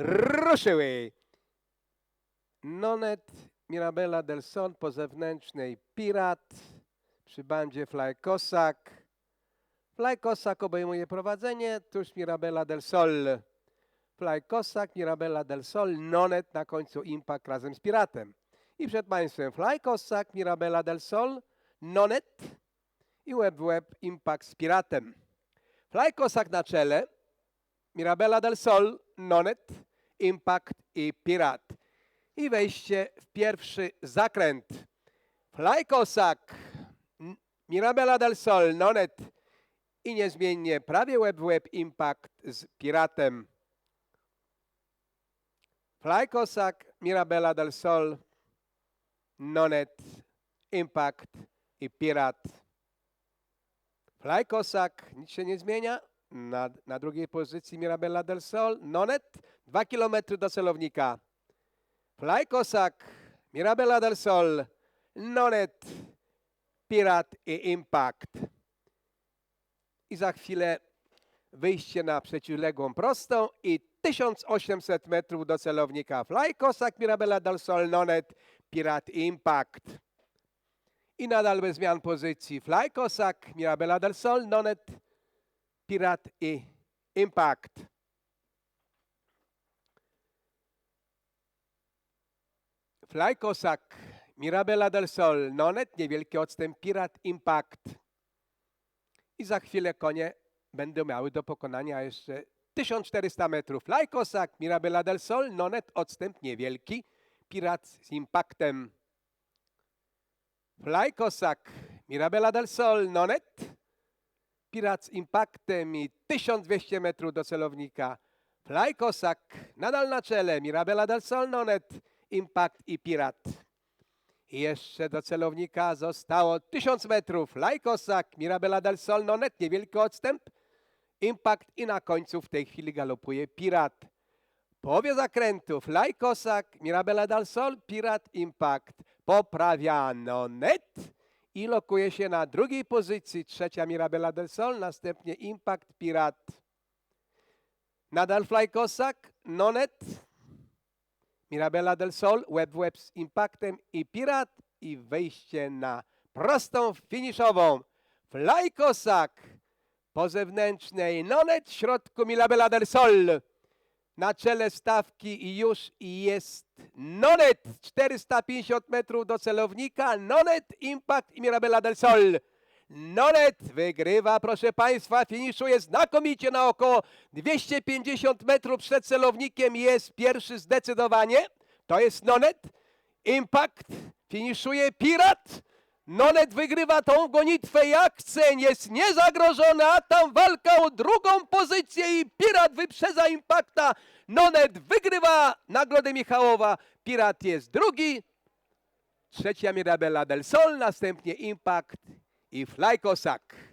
Ruszyły. Nonet Mirabella del Sol po zewnętrznej Pirat przy bandzie Fly Cossack. Fly Cossack obejmuje prowadzenie, tuż Mirabella del Sol. Fly Cossack, Mirabella del Sol, Nonet na końcu Impact razem z Piratem. I przed Państwem Fly Cossack, Mirabella del Sol, Nonet i Web Web Impact z Piratem. Fly Cossack na czele, Mirabella del Sol, Nonet, Impact i Pirat. I wejście w pierwszy zakręt. N- Mirabella del Sol, Nonet i niezmiennie prawie Web w Web Impact z Piratem. Fly Cossack, Mirabella del Sol, Nonet, Impact i Pirat. Fly Cossack, nic się nie zmienia. Na, na drugiej pozycji Mirabella del Sol, Nonet, dwa kilometry do celownika. Fly Mirabella del Sol, Nonet, Pirat i Impact. I za chwilę wyjście na przeciwległą prostą i 1800 metrów do celownika. Fly Mirabella del Sol, Nonet, Pirat i Impact. I nadal bez zmian pozycji. Fly Mirabella del Sol, Nonet, Pirat i Impact. Fly Cossack, Mirabella del Sol, Nonet, niewielki odstęp, Pirat, Impact. I za chwilę konie będą miały do pokonania jeszcze 1400 metrów. Cossack, Mirabella del Sol, Nonet, odstęp niewielki, Pirat z Impactem. Fly Cossack, Mirabella del Sol, Nonet, Pirat z Impactem i 1200 metrów do celownika. Cossack nadal na czele, Mirabella del Sol, Nonet, Impact i Pirat. Jeszcze do celownika zostało 1000 metrów. Cossack, Mirabella del Sol, Nonet, niewielki odstęp, Impact i na końcu w tej chwili galopuje Pirat. Połowie zakrętu Fly Cossack, Mirabella del Sol, Pirat, Impact. Poprawiano net i lokuje się na drugiej pozycji. Trzecia Mirabella del Sol, następnie Impact, Pirat. Nadal Fly Cossack, Nonet, Mirabella del Sol, Web Web z Impactem i Pirat i wejście na prostą finiszową. Fly Cossack po zewnętrznej, Nonet w środku Mirabella del Sol. Na czele stawki i już jest Nonet 450 metrów do celownika, Nonet, Impact i Mirabella del Sol. Nonet wygrywa, proszę Państwa, finiszuje znakomicie na około 250 metrów przed celownikiem. Jest pierwszy zdecydowanie. To jest Nonet. Impact finiszuje Pirat. Nonet wygrywa tą gonitwę jak ceń, jest niezagrożony, a tam walka o drugą pozycję i Pirat wyprzedza Impacta. Nonet wygrywa nagrodę Michałowa, Pirat jest drugi, trzecia Mirabella del Sol, następnie Impact i Fly Cossack.